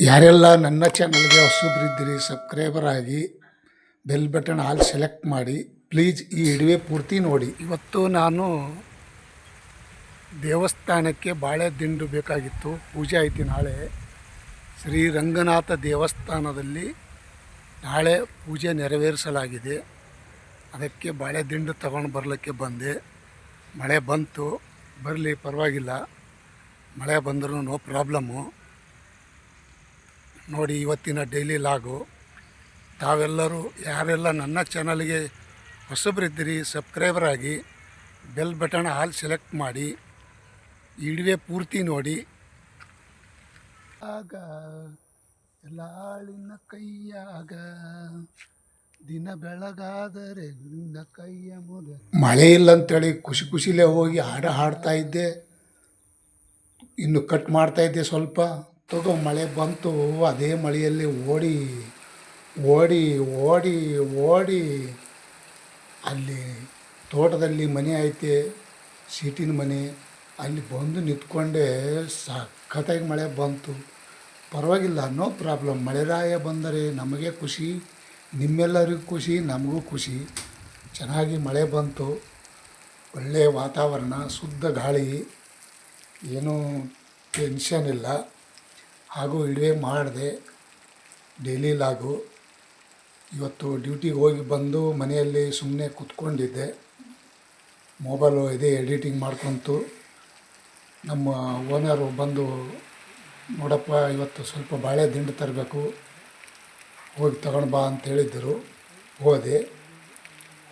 ಯಾರೆಲ್ಲ ನನ್ನ ಚಾನಲ್ಗೆ ಹೊಸಬ್ರಿದ್ದೀರಿ ಸಬ್ಸ್ಕ್ರೈಬರ್ ಆಗಿ ಬೆಲ್ ಬಟನ್ ಆಲ್ ಸೆಲೆಕ್ಟ್ ಮಾಡಿ ಪ್ಲೀಸ್ ಈ ವಿಡಿಯೋ ಪೂರ್ತಿ ನೋಡಿ. ಇವತ್ತು ನಾನು ದೇವಸ್ಥಾನಕ್ಕೆ ಬಾಳೆ ದಿಂಡು ಬೇಕಾಗಿತ್ತು. ಪೂಜೆ ಐತಿ ನಾಳೆ. ಶ್ರೀ ರಂಗನಾಥ ದೇವಸ್ಥಾನದಲ್ಲಿ ನಾಳೆ ಪೂಜೆ ನೆರವೇರಿಸಲಾಗಿದೆ. ಅದಕ್ಕೆ ಬಾಳೆ ದಿಂಡು ತಗೊಂಡು ಬರಲಿಕ್ಕೆ ಬಂದೆ. ಮಳೆ ಬಂತು. ಬರಲಿ, ಪರವಾಗಿಲ್ಲ. ಮಳೆ ಬಂದರೂ ನೋ ಪ್ರಾಬ್ಲಮ್ಮು ನೋಡಿ ಇವತ್ತಿನ ಡೈಲಿ ಲಾಗು ತಾವೆಲ್ಲರೂ ಯಾರೆಲ್ಲ ನನ್ನ ಚಾನಲ್ಗೆ ಹೊಸಬರಿದ್ದೀರಿ ಸಬ್ಸ್ಕ್ರೈಬರ್ ಆಗಿ ಬೆಲ್ ಬಟನ್ ಆಲ್ ಸೆಲೆಕ್ಟ್ ಮಾಡಿ, ಇಡುವೆ ಪೂರ್ತಿ ನೋಡಿ. ಆಗ ಲಾಳಿನ ಕೈಯಾಗ ದಿನ ಬೆಳಗಾದರೆ ನಿನ್ನ ಕೈಯ ಮುದ ಮಳೆ ಇಲ್ಲ ಅಂತೇಳಿ ಖುಷಿ ಖುಷಿಲೇ ಹೋಗಿ ಹಾಡು ಹಾಡ್ತಾ ಇದ್ದೆ. ಇನ್ನು ಕಟ್ ಮಾಡ್ತಾ ಇದ್ದೆ ಸ್ವಲ್ಪ. ತಗೋ ಮಳೆ ಬಂತು, ಅದೇ ಮಳೆಯಲ್ಲಿ ಓಡಿ ಓಡಿ ಓಡಿ ಓಡಿ. ಅಲ್ಲಿ ತೋಟದಲ್ಲಿ ಮನೆ ಐತೆ, ಸೀಟಿನ ಮನೆ. ಅಲ್ಲಿ ಬಂದು ನಿಂತ್ಕೊಂಡೆ, ಸಖತ್ತಾಗಿ ಮಳೆ ಬಂತು. ಪರವಾಗಿಲ್ಲ, ನೋ ಪ್ರಾಬ್ಲಮ್. ಮಳೆರಾಯ ಬಂದರೆ ನಮಗೆ ಖುಷಿ, ನಿಮ್ಮೆಲ್ಲರಿಗೂ ಖುಷಿ, ನಮಗೂ ಖುಷಿ. ಚೆನ್ನಾಗಿ ಮಳೆ ಬಂತು. ಒಳ್ಳೆಯ ವಾತಾವರಣ, ಶುದ್ಧ ಗಾಳಿ. ಏನೂ ಟೆನ್ಷನ್ ಇಲ್ಲ. ಹಾಗೂ ಇಡುವೆ ಮಾಡಿದೆ ಡೈಲಿ ಲಾಗು. ಇವತ್ತು ಡ್ಯೂಟಿಗೆ ಹೋಗಿ ಬಂದು ಮನೆಯಲ್ಲಿ ಸುಮ್ಮನೆ ಕೂತ್ಕೊಂಡಿದ್ದೆ. ಮೊಬೈಲು ಇದೇ ಎಡಿಟಿಂಗ್ ಮಾಡ್ಕೊತು. ನಮ್ಮ ಓನರು ಬಂದು, ನೋಡಪ್ಪ, ಇವತ್ತು ಸ್ವಲ್ಪ ಬಾಳೆ ದಿಂಡು ತರಬೇಕು. ಹೋಗಿ ತಗೊಂಡು ಬಾ ಅಂತ ಹೇಳಿದ್ದರು ಹೋದೆ.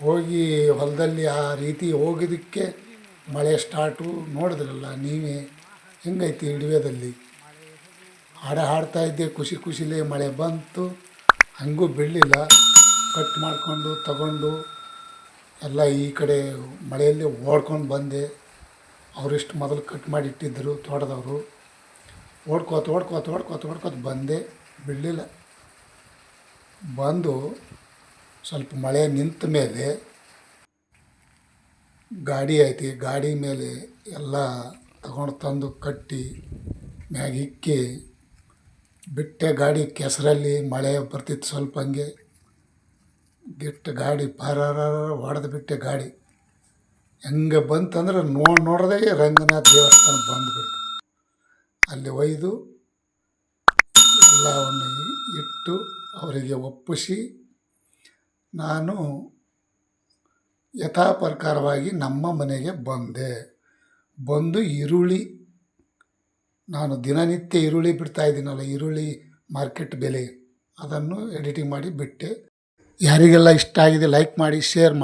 ಹೋಗಿ ಹೊಲದಲ್ಲಿ ಆ ರೀತಿ ಹೋಗಿದ್ದಕ್ಕೆ ಮಳೆ ಸ್ಟಾರ್ಟು ನೋಡಿದ್ರಲ್ಲ, ನೀವೇ. ಹೆಂಗೈತಿ ಹಿಡಿಯೋದಲ್ಲಿ ಹಾಡು ಹಾಡ್ತಾ ಇದ್ದೆ, ಖುಷಿ ಖುಷಿಲೇ ಮಳೆ ಬಂತು. ಹಂಗೂ ಬೀಳಲಿಲ್ಲ ಕಟ್ ಮಾಡಿಕೊಂಡು, ತಗೊಂಡು, ಎಲ್ಲ ಈ ಕಡೆ ಮಳೆಯಲ್ಲಿ ಓಡ್ಕೊಂಡು ಬಂದೆ. ಅವರಿಷ್ಟು ಮೊದಲು ಕಟ್ ಮಾಡಿ ಇಟ್ಟಿದ್ದರು ತೋಟದವರು. ಓಡ್ಕೋತ ಓಡ್ಕೋತ ಓಡ್ಕೋತ ಓಡ್ಕೋತ ಬಂದೆ. ಬಿಡಲಿಲ್ಲ. ಬಂದು ಸ್ವಲ್ಪ ಮಳೆ ನಿಂತ ಮೇಲೆ ಗಾಡಿ ಐತಿ, ಗಾಡಿ ಮೇಲೆ ಎಲ್ಲ ತಗೊಂಡು ತಂದು ಕಟ್ಟಿ, ಮ್ಯಾಗ ಇಕ್ಕಿ ಬಿಟ್ಟೆ ಗಾಡಿ ಕೆಸರಲ್ಲಿ ಮಳೆ ಬರ್ತಿತ್ತು ಸ್ವಲ್ಪ ಹಂಗೆ. ಗಿಟ್ಟ ಗಾಡಿ ಪರಾರ ಹೊಡೆದು ಬಿಟ್ಟೆ ಗಾಡಿ. ಹೆಂಗೆ ಬಂತಂದ್ರೆ ನೋಡಿ ನೋಡಿದೆ ರಂಗನಾಥ ದೇವಸ್ಥಾನ ಬಂದುಬಿಡ್ತು. ಅಲ್ಲಿ ಒಯ್ದು ಎಲ್ಲವನ್ನು ಇಟ್ಟು ಅವರಿಗೆ ಒಪ್ಪಿಸಿ ನಾನು ಯಥಾ ಪ್ರಕಾರವಾಗಿ ನಮ್ಮ ಮನೆಗೆ ಬಂದೆ. ಬಂದು ಈರುಳ್ಳಿ ನಾನು ದಿನನಿತ್ಯ ಈರುಳ್ಳಿ ಬಿಡ್ತಾ ಇದ್ದೀನಲ್ಲ, ಈರುಳ್ಳಿ ಮಾರ್ಕೆಟ್ ಬೆಲೆ. ಅದನ್ನು ಎಡಿಟಿಂಗ್ ಮಾಡಿ ಬಿಟ್ಟೆ. ಯಾರಿಗೆಲ್ಲ ಇಷ್ಟ ಆಗಿದೆ ಲೈಕ್ ಮಾಡಿ ಶೇರ್ ಮಾಡಿ.